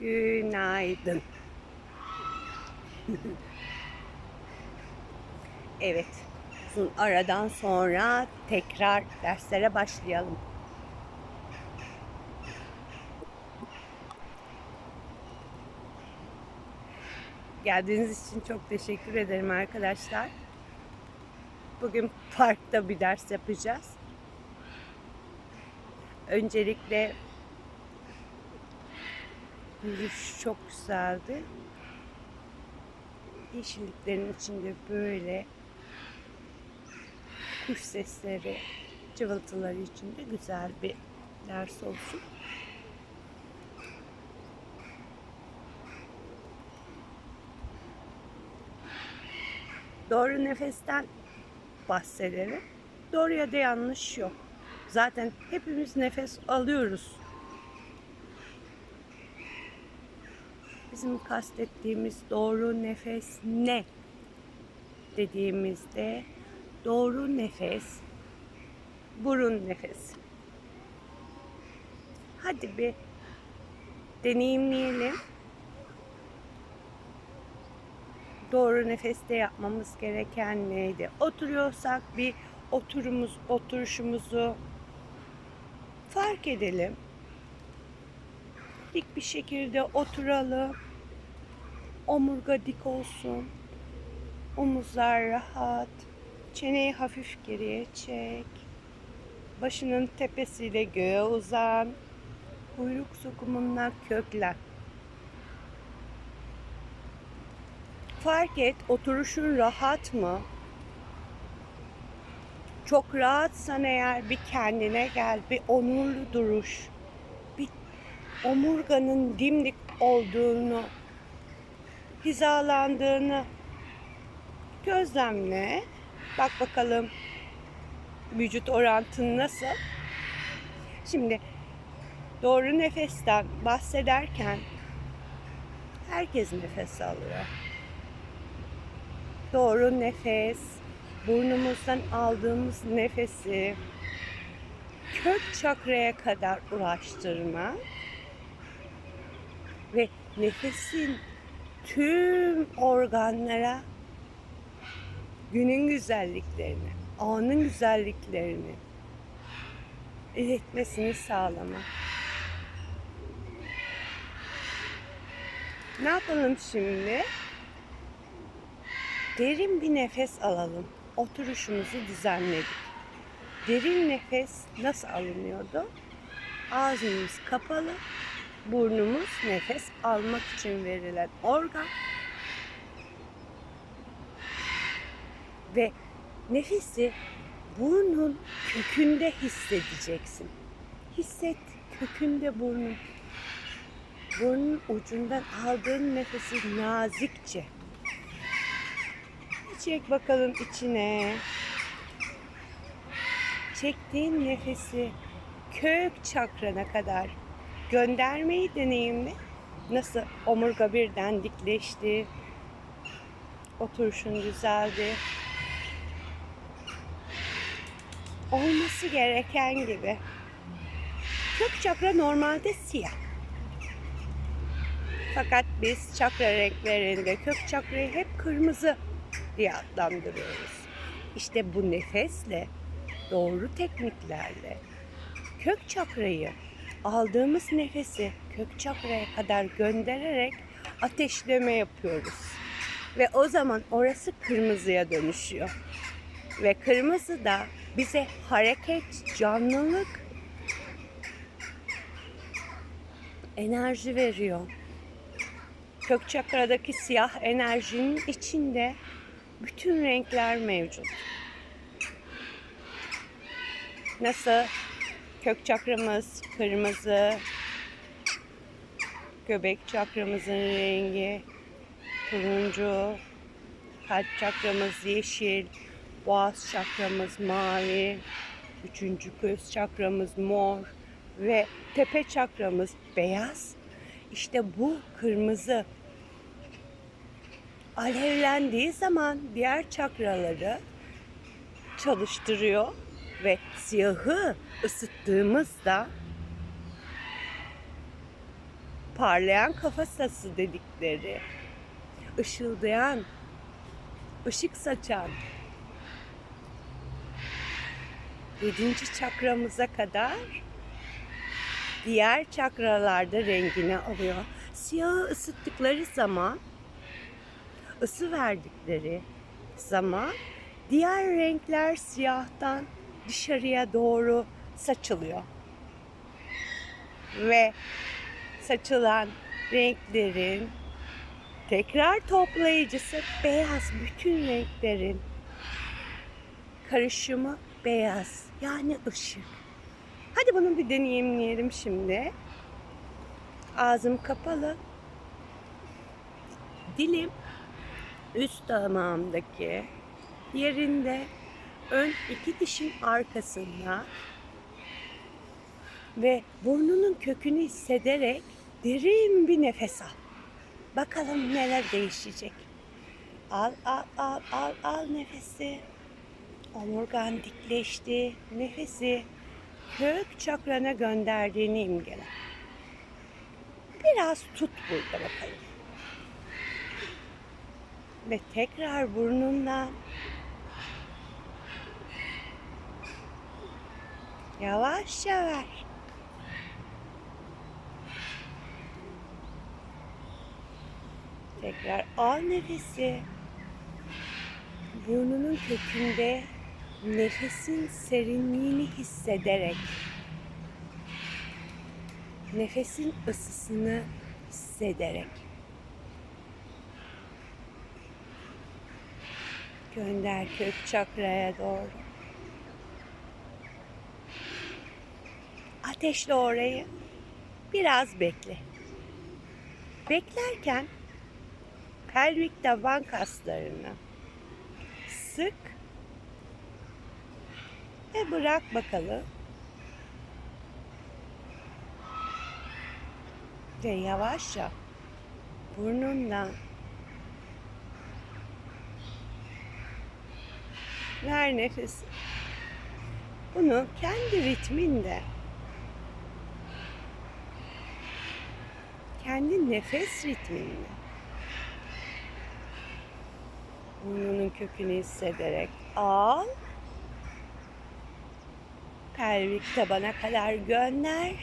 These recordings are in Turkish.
Günaydın. evet, aradan sonra tekrar derslere başlayalım. Geldiğiniz için çok teşekkür ederim arkadaşlar. Bugün parkta bir ders yapacağız. Öncelikle yürüyüş çok güzeldi. Yeşilliklerin içinde böyle kuş sesleri, cıvıltıları içinde güzel bir ders olsun. Doğru nefesten bahsedelim. Doğru ya da yanlış yok. Zaten hepimiz nefes alıyoruz. Bizim kastettiğimiz doğru nefes ne? Dediğimizde doğru nefes burun nefesi. Hadi bir deneyimleyelim. Doğru nefeste yapmamız gereken neydi? Oturuyorsak bir oturumuz, oturuşumuzu fark edelim. Dik bir şekilde oturalım. Omurga dik olsun. Omuzlar rahat. Çeneyi hafif geriye çek. Başının tepesiyle göğe uzan. Kuyruk sokumundan köklen. Fark et oturuşun rahat mı? Çok rahatsan eğer bir kendine gel, bir onurlu duruş, bir omurganın dimdik olduğunu, hizalandığını gözlemle. Bak bakalım vücut orantın nasıl? Şimdi doğru nefesten bahsederken herkes nefes alıyor. Doğru nefes, burnumuzdan aldığımız nefesi kök çakraya kadar ulaştırma ve nefesin tüm organlara günün güzelliklerini, anın güzelliklerini iletmesini sağlama. Ne yapalım şimdi? Derin bir nefes alalım. Oturuşumuzu düzenledik. Derin nefes nasıl alınıyordu? Ağzımız kapalı, burnumuz nefes almak için verilen organ. Ve nefesi burnun kökünde hissedeceksin. Hisset kökünde burnun. Burnun ucundan aldığın nefesi nazikçe Çek bakalım içine. Çektiğin nefesi kök çakrana kadar göndermeyi deneyimle. Nasıl omurga birden dikleşti. Oturuşun düzeldi. Olması gereken gibi. Kök çakra normalde siyah. Fakat biz çakra renklerinde kök çakrayı hep kırmızı diye adlandırıyoruz. İşte bu nefesle, doğru tekniklerle kök çakrayı aldığımız nefesi kök çakraya kadar göndererek ateşleme yapıyoruz. Ve o zaman orası kırmızıya dönüşüyor. Ve kırmızı da bize hareket, canlılık, enerji veriyor. Kök çakradaki siyah enerjinin içinde bütün renkler mevcut. Nasıl kök çakramız kırmızı, göbek çakramızın rengi turuncu, kalp çakramız yeşil, boğaz çakramız mavi, üçüncü göz çakramız mor. Ve tepe çakramız beyaz. İşte bu kırmızı. Alevlendiği zaman diğer çakraları çalıştırıyor ve siyahı ısıttığımızda parlayan kafatası dedikleri, ışıldayan, ışık saçan, yedinci çakramıza kadar diğer çakralarda rengini alıyor. Siyahı ısıttıkları zaman, ısı verdikleri zaman diğer renkler siyahtan dışarıya doğru saçılıyor. Ve saçılan renklerin tekrar toplayıcısı beyaz bütün renklerin karışımı beyaz yani ışık. Hadi bunu bir deneyimleyelim şimdi. Ağzım kapalı. Dilim üst damağımdaki yerinde ön iki dişin arkasında ve burnunun kökünü hissederek derin bir nefes al. Bakalım neler değişecek. Al al al al al nefesi. Omurgan dikleşti. Nefesi kök çakrana gönderdiğini imgele. Biraz tut burada bakalım. Ve tekrar burnundan yavaşça ver. Tekrar al nefesi. Burnunun kökünde nefesin serinliğini hissederek nefesin ısısını hissederek gönder kök çakraya doğru. Ateşle orayı. Biraz bekle. Beklerken pelvik taban kaslarını sık ve bırak bakalım. Ve yavaşça burnundan ver nefesi. Bunu kendi ritminde kendi nefes ritminde burnunun kökünü hissederek al pelvik tabana kadar gönder.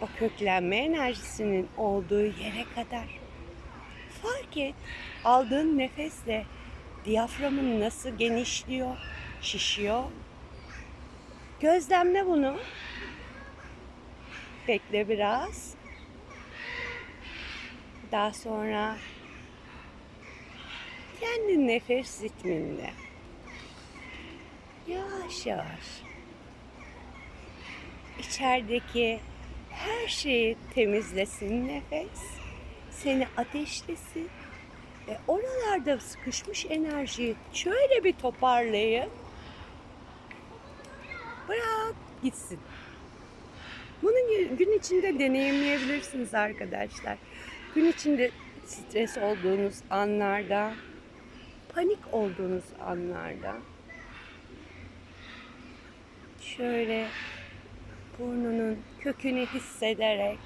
O köklenme enerjisinin olduğu yere kadar. Fark et. Aldığın nefesle diyaframın nasıl genişliyor, şişiyor. Gözlemle bunu. Bekle biraz. Daha sonra kendi nefes ritminde yavaş yavaş içerideki her şeyi temizlesin nefes. Seni ateşlesin. Ve oralarda sıkışmış enerjiyi şöyle bir toparlayıp bırak gitsin. Bunu gü- gün içinde deneyimleyebilirsiniz arkadaşlar. Gün içinde stres olduğunuz anlarda, panik olduğunuz anlarda şöyle burnunun kökünü hissederek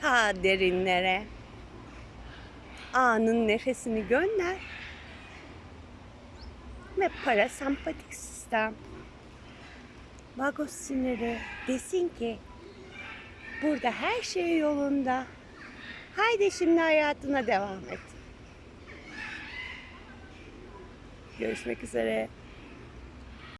ta derinlere anın nefesini gönder ve parasempatik sistem vagus siniri desin ki burada her şey yolunda. Haydi şimdi hayatına devam et. Görüşmek üzere.